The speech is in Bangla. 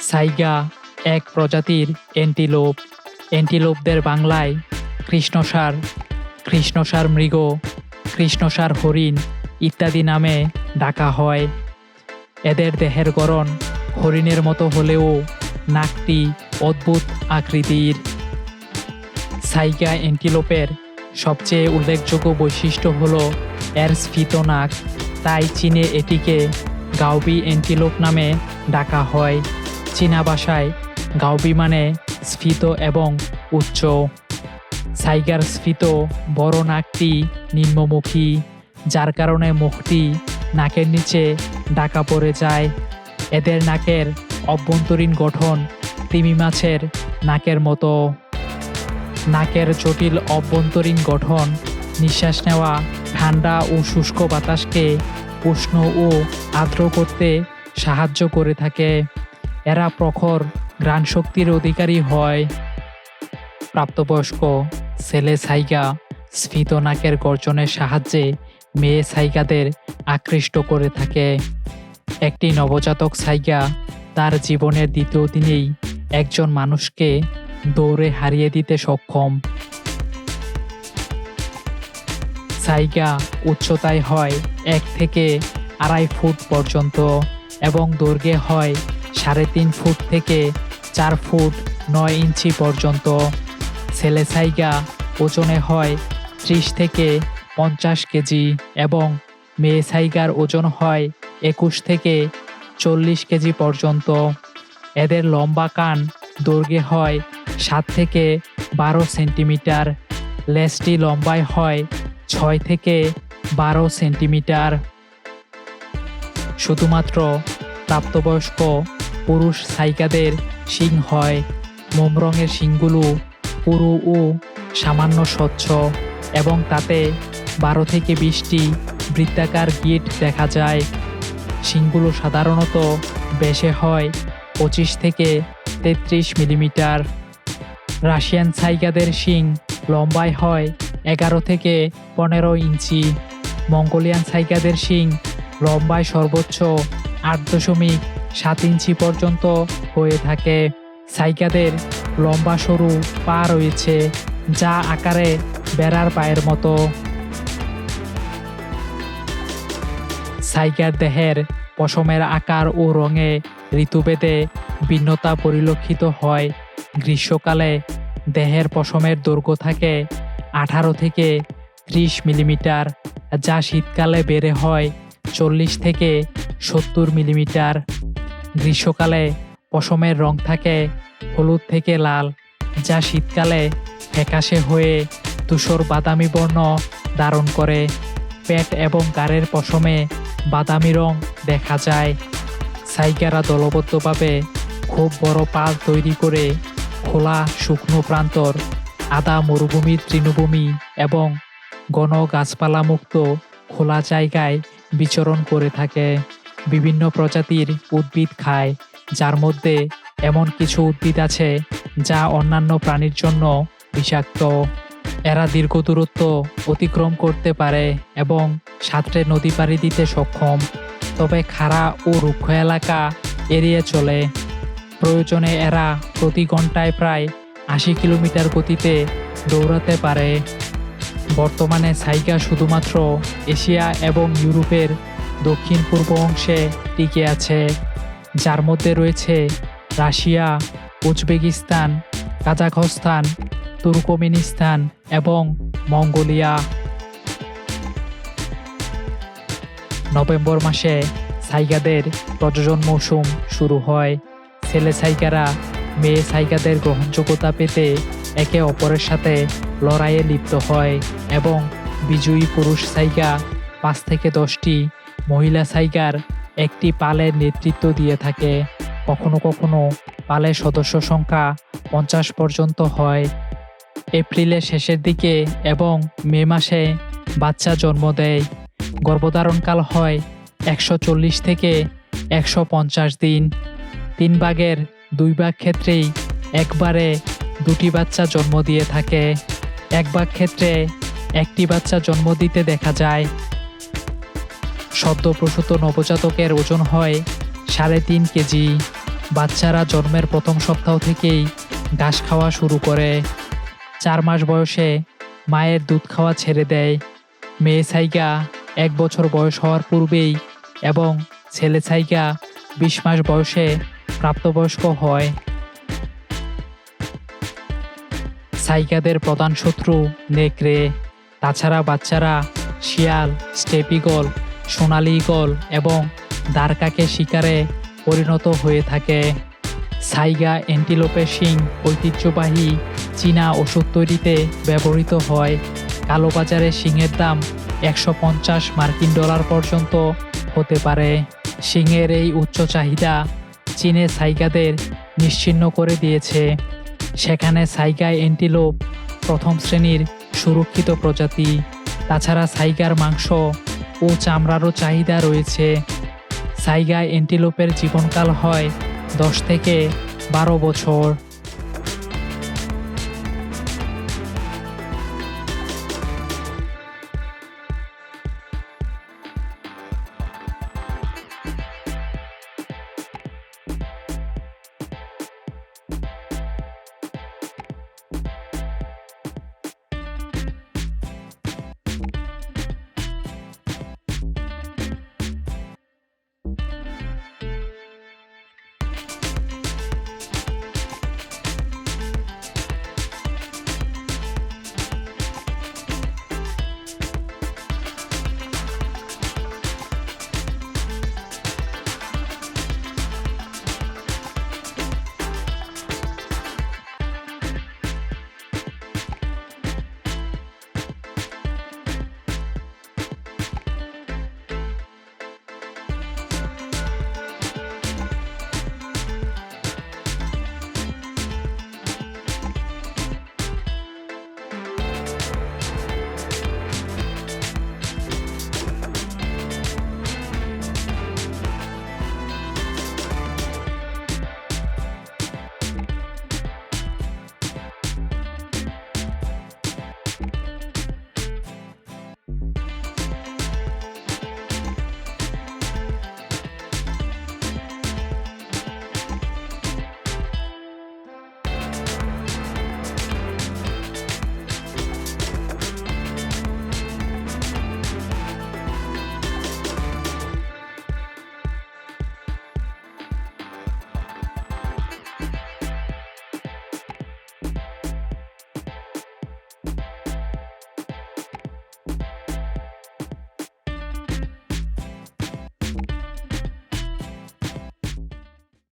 সাইগা এক প্রজাতির অ্যান্টিলোপ অ্যান্টিলোপদের বাংলায় কৃষ্ণসার কৃষ্ণসার মৃগ, কৃষ্ণসার হরিণ ইত্যাদি নামে ডাকা হয়। এদের দেহের গড়ন হরিণের মতো হলেও নাকটি অদ্ভুত আকৃতির। সাইগা অ্যান্টিলোপের সবচেয়ে উল্লেখযোগ্য বৈশিষ্ট্য হল এর স্ফীত নাক, তাই চীনে এটিকে গাউবি অ্যান্টিলোপ নামে ডাকা হয়। চীনা ভাষায় গাউবি মানে স্ফীত এবং উচ্চ সাইগার স্ফীত বড় নাকটি নিম্নমুখী, যার কারণে মুখটি নাকের নিচে ডাকা পড়ে যায়। এদের নাকের অভ্যন্তরীণ গঠন তিমি মাছের নাকের মতো। নাকের জটিল অভ্যন্তরীণ গঠন নিঃশ্বাস নেওয়া, ঠান্ডা ও শুষ্ক বাতাসকে উষ্ণ ও আর্দ্র করতে সাহায্য করে থাকে। এরা প্রখর ঘ্রাণ শক্তির অধিকারী হয়। প্রাপ্তবয়স্ক ছেলে সাইগা স্ফীত নাকের গর্জনের সাহায্যে মেয়ে সাইগাদের আকৃষ্ট করে থাকে। একটি নবজাতক সাইগা তার জীবনের দ্বিতীয় দিনেই একজন মানুষকে দৌড়ে হারিয়ে দিতে সক্ষম। সাইগা উচ্চতায় হয় এক থেকে আড়াই ফুট পর্যন্ত এবং দৈর্ঘ্যে হয় সাড়ে তিন ফুট থেকে চার ফুট নয় ইঞ্চি পর্যন্ত। ছেলে সাইগা ওজনে হয় ত্রিশ থেকে পঞ্চাশ কেজি এবং মেয়ে সাইগার ওজন হয় একুশ থেকে চল্লিশ কেজি পর্যন্ত। এদের লম্বা কান দৈর্ঘ্যে হয় সাত থেকে বারো সেন্টিমিটার। লেজটি লম্বায় হয় ছয় থেকে বারো সেন্টিমিটার। শুধুমাত্র প্রাপ্তবয়স্ক পুরুষ সাইকাদের শিং হয়, মোম রঙের শিংগুলো পুরু ও সামান্য স্বচ্ছ এবং তাতে বারো থেকে বিশটি বৃত্তাকার গিট দেখা যায়। শিংগুলো সাধারণত বেশে হয় পঁচিশ থেকে তেত্রিশ মিলিমিটার। রাশিয়ান সাইগাদের শিং লম্বায় হয় এগারো থেকে পনেরো ইঞ্চি। মঙ্গোলিয়ান সাইগাদের শিং লম্বায় সর্বোচ্চ আট দশমিক সাত ইঞ্চি পর্যন্ত হয়ে থাকে। সাইকাদের লম্বা সরু পা রয়েছে, যা আকারে বেড়ার পায়ের মতো। সাইকার দেহের পশমের আকার ও রঙে ঋতুভেদে ভিন্নতা পরিলক্ষিত হয়। গ্রীষ্মকালে দেহের পশমের দৈর্ঘ্য থাকে আঠারো থেকে ত্রিশ মিলিমিটার, যা শীতকালে বেড়ে হয় চল্লিশ থেকে সত্তর মিলিমিটার। গ্রীষ্মকালে পশমের রং থাকে হলুদ থেকে লাল, যা শীতকালে ফ্যাকাশে হয়ে ধূসর বাদামি বর্ণ ধারণ করে। পেট এবং গাড়ের পশমে বাদামি রং দেখা যায়। সাইকারা দলবদ্ধভাবে খুব বড় পাল তৈরি করে খোলা, শুকনো প্রান্তর আদা মরুভূমির তৃণভূমি এবং ঘন গাছপালামুক্ত খোলা জায়গায় বিচরণ করে থাকে। বিভিন্ন প্রজাতির উদ্ভিদ খায়, যার মধ্যে এমন কিছু উদ্ভিদ আছে যা অন্যান্য প্রাণীর জন্য বিষাক্ত। এরা দীর্ঘ দূরত্ব অতিক্রম করতে পারে এবং সাঁতরে নদী পাড়ি দিতে সক্ষম। তবে খাড়া ও রুক্ষ এলাকা এড়িয়ে চলে। প্রয়োজনে এরা প্রতি ঘন্টায় প্রায় আশি কিলোমিটার গতিতে দৌড়াতে পারে। বর্তমানে সাইকা শুধুমাত্র এশিয়া এবং ইউরোপের দক্ষিণ পূর্ব অংশে টিকে আছে, যার মধ্যে রয়েছে রাশিয়া, উজবেকিস্তান, কাজাখস্তান, তুর্কমেনিস্তান এবং মঙ্গোলিয়া। নভেম্বর মাসে সাইগাদের প্রজনন মৌসুম শুরু হয়। ছেলে সাইকারা মেয়ে সাইকাদের গ্রহণযোগ্যতা পেতে একে অপরের সাথে লড়াইয়ে লিপ্ত হয় এবং বিজয়ী পুরুষ সাইগা পাঁচ থেকে দশটি মহিলা সাইগার একটি পালের নেতৃত্ব দিয়ে থাকে। কখনো কখনো পালের সদস্য সংখ্যা পঞ্চাশ পর্যন্ত হয়। এপ্রিলের শেষের দিকে এবং মে মাসে বাচ্চা জন্ম দেয়। গর্ভধারণকাল হয় একশো চল্লিশ থেকে একশো পঞ্চাশ দিন। তিন ভাগের দুই ভাগ ক্ষেত্রেই একবারে দুটি বাচ্চা জন্ম দিয়ে থাকে। এক ভাগ ক্ষেত্রে একটি বাচ্চা জন্ম দিতে দেখা যায়। সদ্য প্রসূত নবজাতকের ওজন হয় সাড়ে তিন কেজি। বাচ্চারা জন্মের প্রথম সপ্তাহ থেকেই ঘাস খাওয়া শুরু করে। চার মাস বয়সে মায়ের দুধ খাওয়া ছেড়ে দেয়। মেয়ে সাইগা এক বছর বয়স হওয়ার পূর্বেই এবং ছেলে সাইগা বিশ মাস বয়সে প্রাপ্তবয়স্ক হয়। সাইকাদের প্রধান শত্রু নেকড়ে। তাছাড়া বাচ্চারা শিয়াল স্টেপিগল সোনালি ইগল এবং দ্বারকাকে শিকারে পরিণত হয়ে থাকে। সাইগা অ্যান্টিলোপের শিং ঐতিহ্যবাহী চীনা ওষুধ তৈরিতে ব্যবহৃত হয়। কালোবাজারে শিংয়ের দাম একশো পঞ্চাশ মার্কিন ডলার পর্যন্ত হতে পারে। শিংয়ের এই উচ্চ চাহিদা চীনে সাইগাদের নিশ্চিহ্ন করে দিয়েছে। সেখানে সাইগায় অ্যান্টিলোপ প্রথম শ্রেণির সুরক্ষিত প্রজাতি। তাছাড়া সাইগার মাংস ও চামড়ারও চাহিদা রয়েছে। সাইগায় এন্টিলোপের জীবনকাল হয় দশ থেকে বারো বছর।